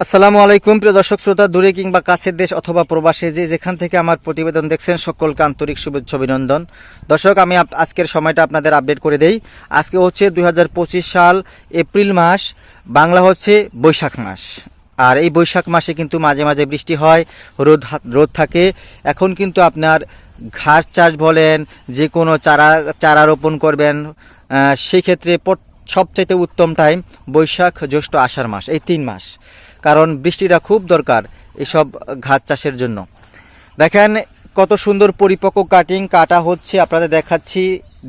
আসসালামু আলাইকুম প্রিয় দর্শক শ্রোতা দূরে কিংবা কাছের দেশ অথবা প্রবাসে যে যেখান থেকে আমার প্রতিবেদন দেখছেন সকলকে আন্তরিক শুভেচ্ছা অভিনন্দন। দর্শক আমি আজকের সময়টা আপনাদের আপডেট করে দেই। আজকে হচ্ছে দু হাজার পঁচিশ সাল এপ্রিল মাস বাংলা হচ্ছে বৈশাখ মাস। আর এই বৈশাখ মাসে কিন্তু মাঝে মাঝে বৃষ্টি হয় রোদ রোদ থাকে। এখন কিন্তু আপনার ঘাস চাষ বলেন যে কোনো চারা চারা রোপণ করবেন আহ, সেই ক্ষেত্রে পট- সবচাইতে উত্তম টাইম বৈশাখ জ্যৈষ্ঠ আষাঢ় মাস এই তিন মাস। কারণ বৃষ্টিটা খুব দরকার এসব ঘাস চাষের জন্য। দেখেন কত সুন্দর পরিপক্ক কাটিং কাটা হচ্ছে, আপনাদের দেখাচ্ছি,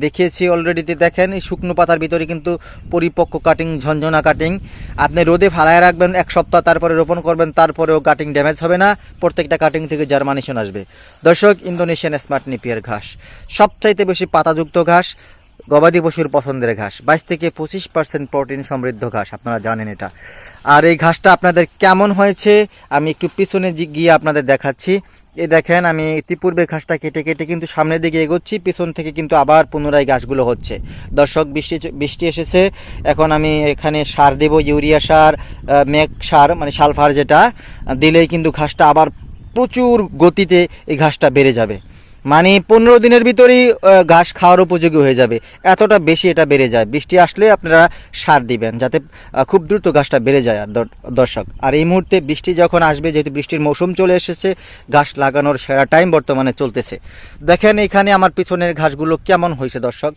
দেখিয়েছি অলরেডিতে দেখেন এই শুকনো পাতার ভিতরে কিন্তু পরিপক্ক কাটিং ঝনঝনা কাটিং আপনি রোদে ফালায় রাখবেন, এক সপ্তাহ তারপরে রোপণ করবেন, তারপরেও কাটিং ড্যামেজ হবে না। প্রত্যেকটা কাটিং থেকে জার্মানিশন আসবে। দর্শক, ইন্দোনেশিয়ান স্মার্ট নিপিয়ার ঘাস, সবচাইতে বেশি পাতাযুক্ত ঘাস গবাদি পশুর পছন্দের ঘাস। বাইশ থেকে পঁচিশ পার্সেন্ট প্রোটিন সমৃদ্ধ ঘাস, আপনারা জানেন এটা। আর এই ঘাসটা আপনাদের কেমন হয়েছে, আমি একটু পিছনে গিয়ে আপনাদের দেখাচ্ছি। এ দেখেন, আমি ইতিপূর্বে ঘাসটা কেটে কেটে কিন্তু সামনের দিকে এগোচ্ছি, পিছন থেকে কিন্তু আবার পুনরায় ঘাসগুলো হচ্ছে। দর্শক, বৃষ্টি বৃষ্টি এসেছে, এখন আমি এখানে সার দেব, ইউরিয়া সার মেঘ সার মানে সালফার যেটা, দিলেই কিন্তু ঘাসটা আবার প্রচুর গতিতে এই ঘাসটা বেড়ে যাবে। মানে পনেরো দিনের ভিতরেই ঘাস খাওয়ার উপযোগী হয়ে যাবে। এতটা বেশি এটা বেড়ে যায়। বৃষ্টি আসলে আপনারা সার দিবেন যাতে খুব দ্রুত ঘাসটা বেড়ে যায় আর দর্শক। আর এই মুহূর্তে বৃষ্টি যখন আসবে, যেহেতু বৃষ্টির মৌসুম চলে এসেছে, ঘাস লাগানোর সেরা টাইম বর্তমানে চলতেছে। দেখেন এখানে আমার পিছনের ঘাসগুলো কেমন হয়েছে দর্শক?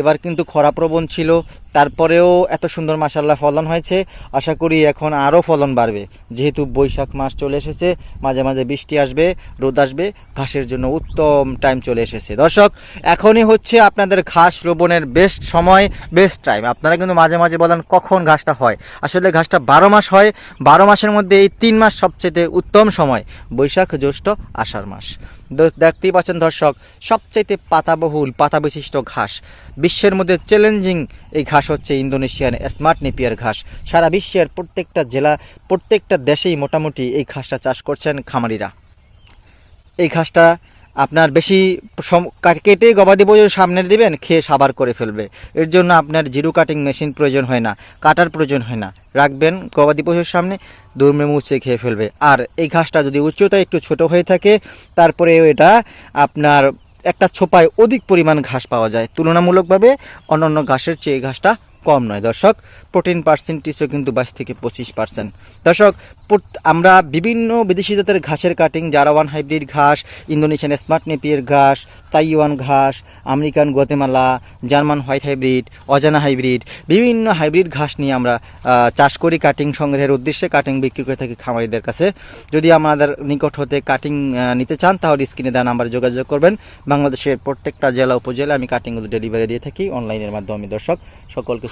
এবার কিন্তু খরাপ্রবণ ছিল তারপরেও এত সুন্দর মাসাল্লাহ ফলন হয়েছে। আশা করি এখন আরও ফলন বাড়বে। যেহেতু বৈশাখ মাস চলে এসেছে, মাঝে মাঝে বৃষ্টি আসবে, রোদ আসবে, ঘাসের জন্য উত্তম টাইম চলে এসেছে। দর্শক, এখনই হচ্ছে আপনাদের ঘাস রোপণের বেস্ট সময় বেস্ট টাইম আপনারা কিন্তু মাঝে মাঝে বলেন, কখন ঘাসটা হয়? আসলে ঘাসটা বারো মাস হয়। বারো মাসের মধ্যে এই তিন মাস সবচেয়ে উত্তম সময়, বৈশাখ, জ্যৈষ্ঠ, আষাঢ় মাস। দেখতেই পাচ্ছেন দর্শক, সবচাইতে পাতাবহুল, পাতা বিশিষ্ট ঘাস। বিশ্বের মধ্যে চ্যালেঞ্জিং এই ঘাস হচ্ছে ইন্দোনেশিয়ান স্মার্ট নেপিয়ার ঘাস। সারা বিশ্বের প্রত্যেকটা জেলা, প্রত্যেকটা দেশেই মোটামুটি এই ঘাসটা চাষ করছেন খামারিরা। এই ঘাসটা আপনার বেশি কেটে গবাদি পশুর সামনে দিবেন, খেয়ে সাবার করে ফেলবে। এর জন্য আপনার জিরো কাটিং মেশিন প্রয়োজন হয় না, কাটার প্রয়োজন হয় না। রাখবেন গবাদি পশুর সামনে দৌড়মে মুচড়ে খেয়ে ফেলবে। আর এই ঘাসটা যদি উচ্চতা একটু ছোট হয়ে থাকে তারপরে এটা আপনার একটা ছোপায় অধিক পরিমাণ ঘাস পাওয়া যায়। তুলনামূলকভাবে অন্যান্য ঘাসের চেয়ে ঘাসটা কম নয়। দর্শক প্রোটিন পার্সেন্টেজও কিন্তু বাইশ থেকে পঁচিশ পার্সেন্ট দর্শক আমরা বিভিন্ন বিদেশি জাতের ঘাসের কাটিং জারাওয়ান হাইব্রিড ঘাস, ইন্দোনেশিয়ান স্মার্ট নেপিয়ার ঘাস, তাইওয়ান ঘাস, American Guatemala, German white hybrid, অজানা হাইব্রিড, বিভিন্ন হাইব্রিড ঘাস নিয়ে আমরা চাষ করি কাটিং সংগ্রহের উদ্দেশ্যে। কাটিং বিক্রি করে থাকি খামারিদের কাছে। যদি আমাদের নিকট হতে কাটিং নিতে চান, তাহলে স্ক্রিনে দেওয়া নাম্বারে যোগাযোগ করবেন। বাংলাদেশের প্রত্যেকটা জেলা উপজেলা আমি কাটিংগুলো ডেলিভারি দিয়ে থাকি। অনলাইনের মাধ্যমে দর্শক, সকলকে